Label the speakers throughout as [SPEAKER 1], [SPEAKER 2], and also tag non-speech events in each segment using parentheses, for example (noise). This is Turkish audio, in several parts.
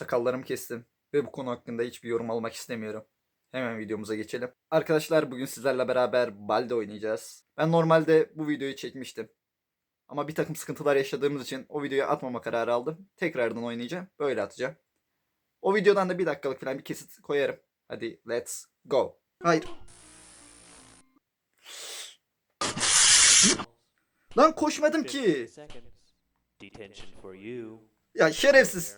[SPEAKER 1] Sakallarımı kestim ve bu konu hakkında hiçbir yorum almak istemiyorum. Hemen videomuza geçelim. Arkadaşlar bugün sizlerle beraber Balde oynayacağız. Ben normalde bu videoyu çekmiştim. Ama bir takım sıkıntılar yaşadığımız için o videoyu atmama kararı aldım. Tekrardan oynayacağım. Böyle atacağım. O videodan da bir dakikalık falan bir kesit koyarım. Hadi let's go. Hayır. Lan koşmadım ki. Ya şerefsiz.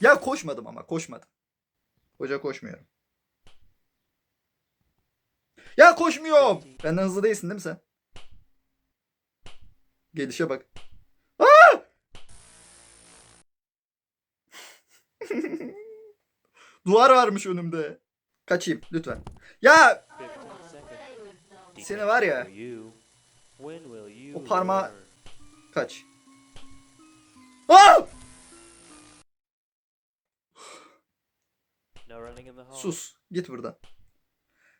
[SPEAKER 1] Ya koşmadım ama koşmadım. Hoca koşmuyorum. Ya koşmuyorum. Benden hızlı değilsin değil mi sen? Gelişe bak. Aa! (laughs) Duvar varmış önümde. Kaçayım lütfen. Ya
[SPEAKER 2] 15 seconds.
[SPEAKER 1] Seni var ya. O parmağı-? Kaç. Aa!
[SPEAKER 2] Hall.
[SPEAKER 1] Sus. Git buradan.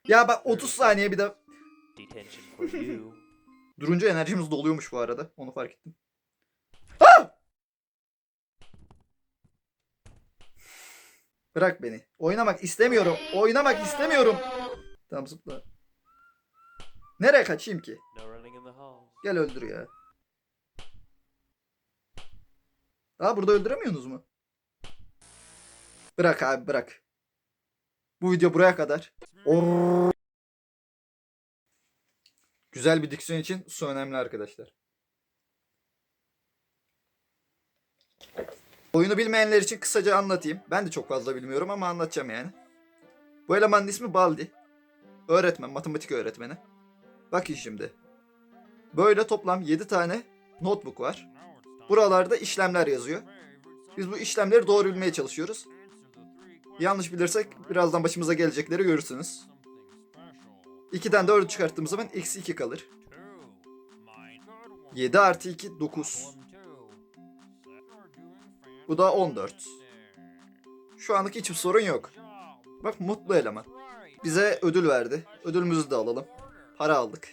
[SPEAKER 1] Ya bak 30 saniye bir de. (laughs) Durunca enerjimiz doluyormuş bu arada. Onu fark ettim. Ah! Bırak beni. Oynamak istemiyorum. Oynamak istemiyorum. Tamam zıpla. Nereye kaçayım ki? Gel öldür ya. Aa burada öldüremiyorsunuz mu? Bırak abi bırak. Bu video buraya kadar. Or- Güzel bir diksiyon için su önemli arkadaşlar. Oyunu bilmeyenler için kısaca anlatayım. Ben de çok fazla bilmiyorum ama anlatacağım yani. Bu elemanın ismi Baldi. Öğretmen, matematik öğretmeni. Bakın şimdi. Böyle toplam 7 tane notebook var. Buralarda işlemler yazıyor. Biz bu işlemleri doğru bilmeye çalışıyoruz. Yanlış bilirsek birazdan başımıza gelecekleri görürsünüz. 2'den 4'ü çıkarttığımız zaman eksi 2 kalır. 7 artı 2 9. Bu da 14. Şu anlık hiçbir sorun yok. Bak mutlu eleman. Bize ödül verdi. Ödülümüzü de alalım. Para aldık.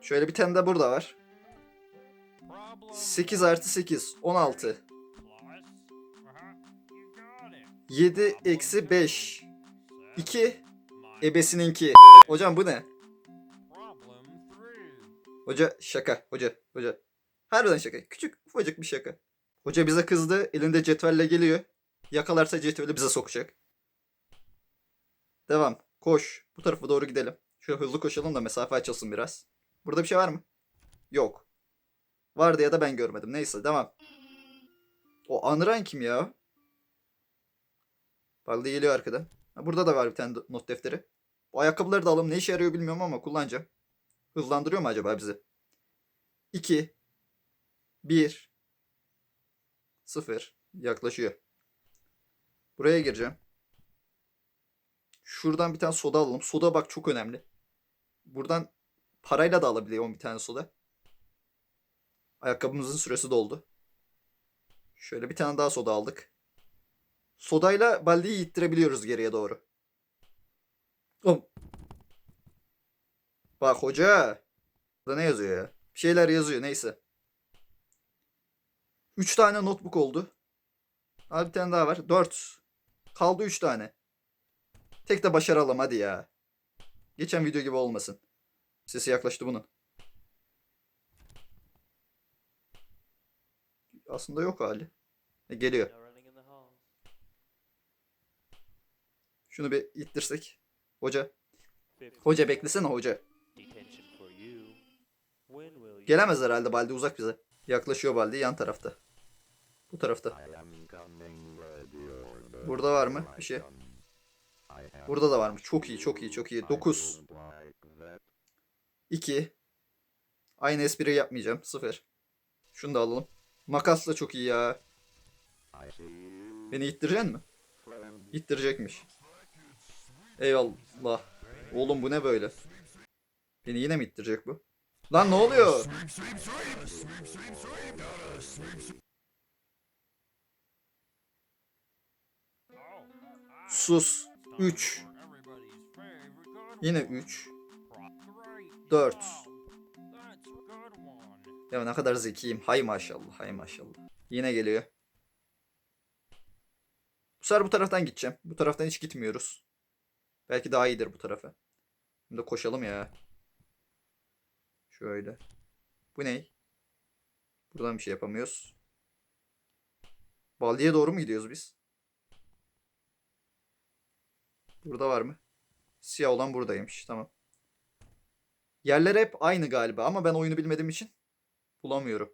[SPEAKER 1] Şöyle bir tane de burada var. 8 artı 8 16. 7 eksi 5 2 ebesininki. Hocam bu ne? Hoca şaka. Hoca. Hoca. Harbiden şaka. Küçük ufacık bir şaka. Hoca bize kızdı. Elinde cetvelle geliyor. Yakalarsa cetveli bize sokacak. Devam. Koş. Bu tarafa doğru gidelim. Şöyle hızlı koşalım da mesafe açılsın biraz. Burada bir şey var mı? Yok. Vardı ya da ben görmedim. Neyse devam. O Anıran kim ya? Baldi geliyor arkadan. Ha, burada da var bir tane not defteri. Bu ayakkabıları da alalım. Ne işe yarıyor bilmiyorum ama kullanacağım. Hızlandırıyor mu acaba bizi? 2 1 0 Yaklaşıyor. Buraya gireceğim. Şuradan bir tane soda alalım. Soda bak çok önemli. Buradan parayla da alabiliyorum bir tane soda. Ayakkabımızın süresi doldu. Şöyle bir tane daha soda aldık. Sodayla baldeyi ittirebiliyoruz geriye doğru. Oğlum. Bak hoca. Burada ne yazıyor ya? Bir şeyler yazıyor neyse. 3 tane notebook oldu. Abi bir tane daha var. 4. Kaldı 3 tane. Tek de başaralım hadi ya. Geçen video gibi olmasın. Sesi yaklaştı bunun. Aslında yok hali. E, geliyor. Şunu bir ittirsek. Hoca.
[SPEAKER 2] 15
[SPEAKER 1] Hoca beklesene hoca. Gelemez herhalde Baldi uzak bize. Yaklaşıyor Baldi yan tarafta. Bu tarafta. Burada var mı bir şey? Burada da varmış. Çok iyi çok iyi çok iyi. 9. 2. Aynı espri yapmayacağım. 0. Şunu da alalım. Makas da çok iyi ya. Beni ittireceksin mi? İttirecekmiş. Eyvallah. Oğlum bu ne böyle? Beni yine mi ittirecek bu? Lan ne oluyor? Sus. 3. Yine 3. 4. Ya ne kadar zekiyim. Hay maşallah. Hay maşallah. Yine geliyor. Bu sefer bu taraftan gideceğim. Bu taraftan hiç gitmiyoruz. Belki daha iyidir bu tarafa. Şimdi koşalım ya. Şöyle. Bu ne? Buradan bir şey yapamıyoruz. Baldi'ye doğru mu gidiyoruz biz? Burada var mı? Siyah olan buradaymış. Tamam. Yerler hep aynı galiba ama ben oyunu bilmediğim için bulamıyorum.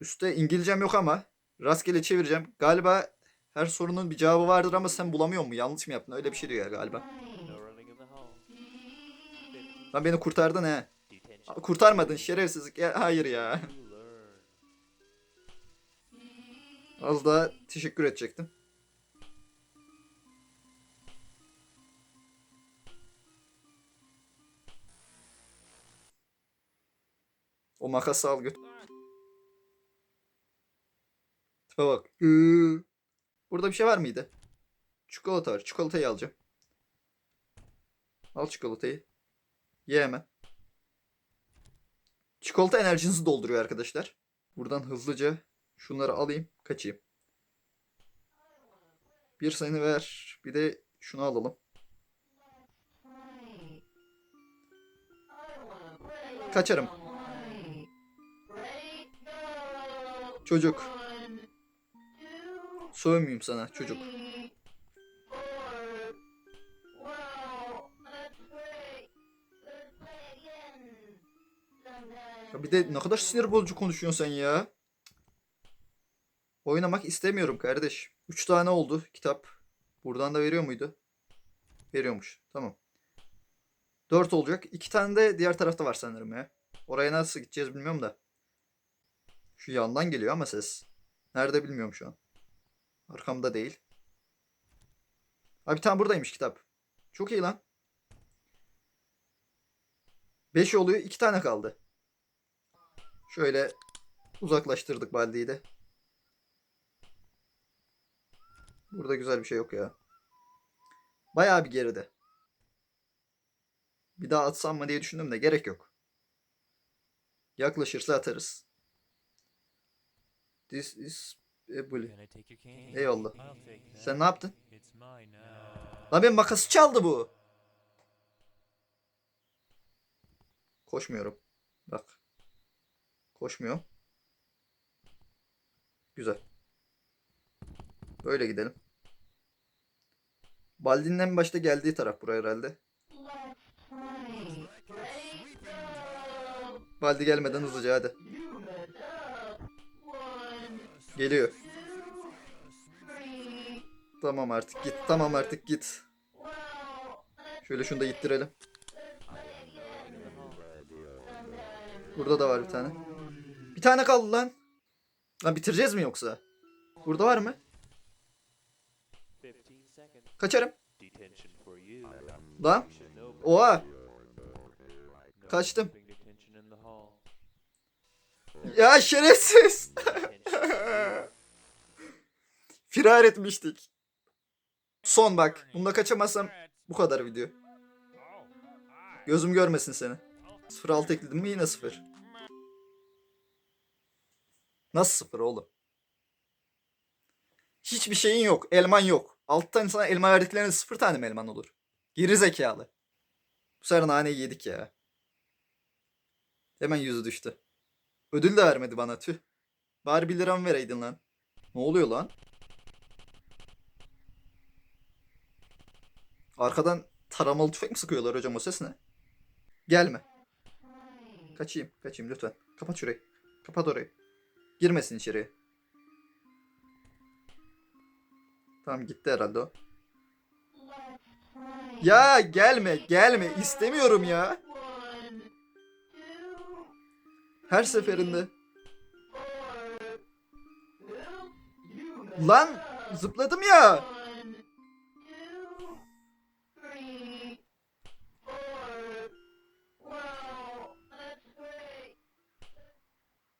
[SPEAKER 1] Üste İngilizcem yok ama rastgele çevireceğim. Galiba her sorunun bir cevabı vardır ama sen bulamıyor mu? Yanlış mı yaptın? Öyle bir şey diyor ya galiba.
[SPEAKER 2] No running in the hall. 15
[SPEAKER 1] Lan beni kurtardın he. Kurtarmadın şerefsizlik. Ya, hayır ya. Az daha teşekkür edecektim. O makası al götür. Tipe bak. Iıı. Burada bir şey var mıydı? Çikolata var. Çikolatayı alacağım. Al çikolatayı. Ye hemen. Çikolata enerjinizi dolduruyor arkadaşlar. Buradan hızlıca şunları alayım. Kaçayım. Bir seni ver. Bir de şunu alalım. Kaçarım. Çocuk. Sövmeyeyim sana çocuk. Ya bir de ne kadar sinir bozucu konuşuyorsun sen ya. Oynamak istemiyorum kardeş. 3 tane oldu kitap. Buradan da veriyor muydu? Veriyormuş. Tamam. 4 olacak. 2 tane de diğer tarafta var sanırım ya. Oraya nasıl gideceğiz bilmiyorum da. Şu yandan geliyor ama ses. Nerede bilmiyorum şu an. Arkamda değil. Ha bir tane buradaymış kitap. Çok iyi lan. 5 oluyor. 2 tane kaldı. Şöyle uzaklaştırdık Baldi'yi de. Burada güzel bir şey yok ya. Bayağı bir geride. Bir daha atsam mı diye düşündüm de gerek yok. Yaklaşırsa atarız. This is a bully. Eyvallah. Sen ne yaptın? Lan benim makası çaldı bu. Koşmuyorum. Bak. Koşmuyor. Güzel. Böyle gidelim. Baldi'nin en başta geldiği taraf buraya herhalde. Baldi gelmeden hızlıca hadi. Geliyor. Tamam artık git. Tamam artık git. Şöyle şunu da ittirelim. Burada da var bir tane. Bir tane kaldı lan. Lan bitireceğiz mi yoksa? Burada var mı?
[SPEAKER 2] 15 seconds.
[SPEAKER 1] Kaçarım. Lan. Oha. Kaçtım. Ya şerefsiz. (laughs) (laughs) Firar etmiştik. Son bak. Bunda kaçamazsam bu kadar video. Gözüm görmesin seni. 0-6 ekledim mi yine 0. Nasıl 0 oğlum? Hiçbir şeyin yok. Elman yok. 6 tane sana elma verdiklerinde 0 tane mi elman olur? Geri zekalı. Bu sefer naneyi yedik ya. Hemen yüzü düştü. Ödül de vermedi bana tüh. Bari 1 liramı vereydin lan. Ne oluyor lan? Arkadan taramalı tüfek mi sıkıyorlar hocam o ses ne? Gelme. Kaçayım, kaçayım lütfen. Kapat şurayı. Kapat orayı. Girmesin içeriye. Tamam gitti herhalde o. Ya gelme, gelme. İstemiyorum ya. Her seferinde. Lan zıpladım ya.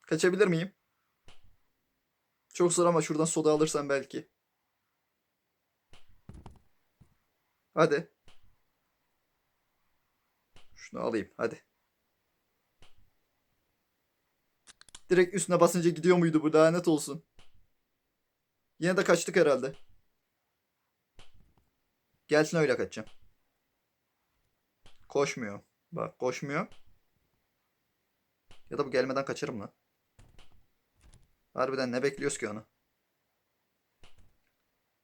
[SPEAKER 1] Kaçabilir miyim? Çok zor ama şuradan soda alırsam belki. Hadi. Şunu alayım hadi. Direkt üstüne basınca gidiyor muydu bu lanet olsun. Yine de kaçtık herhalde. Gelsin öyle kaçacağım. Koşmuyor. Bak koşmuyor. Ya da bu gelmeden kaçarım lan. Harbiden ne bekliyoruz ki onu?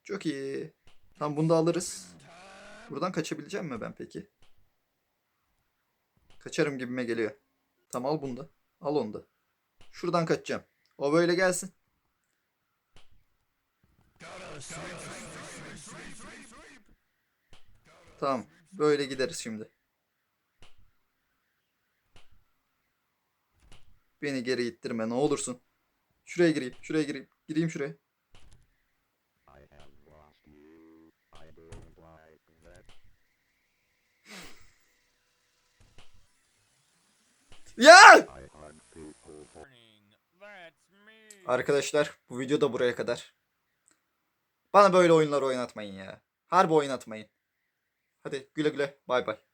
[SPEAKER 1] Çok iyi. Tam bunu da alırız. Buradan kaçabileceğim mi ben peki? Kaçarım gibime geliyor. Tamam al bunu da. Al onu da. Şuradan kaçacağım. O böyle gelsin. Tamam. Böyle gideriz şimdi. Beni geri ittirme ne olursun. Şuraya gireyim. Şuraya gireyim. Gireyim şuraya. Ya! Arkadaşlar bu video da buraya kadar. Bana böyle oyunlar oynatmayın ya. Harbi oynatmayın. Hadi güle güle. Bay bay.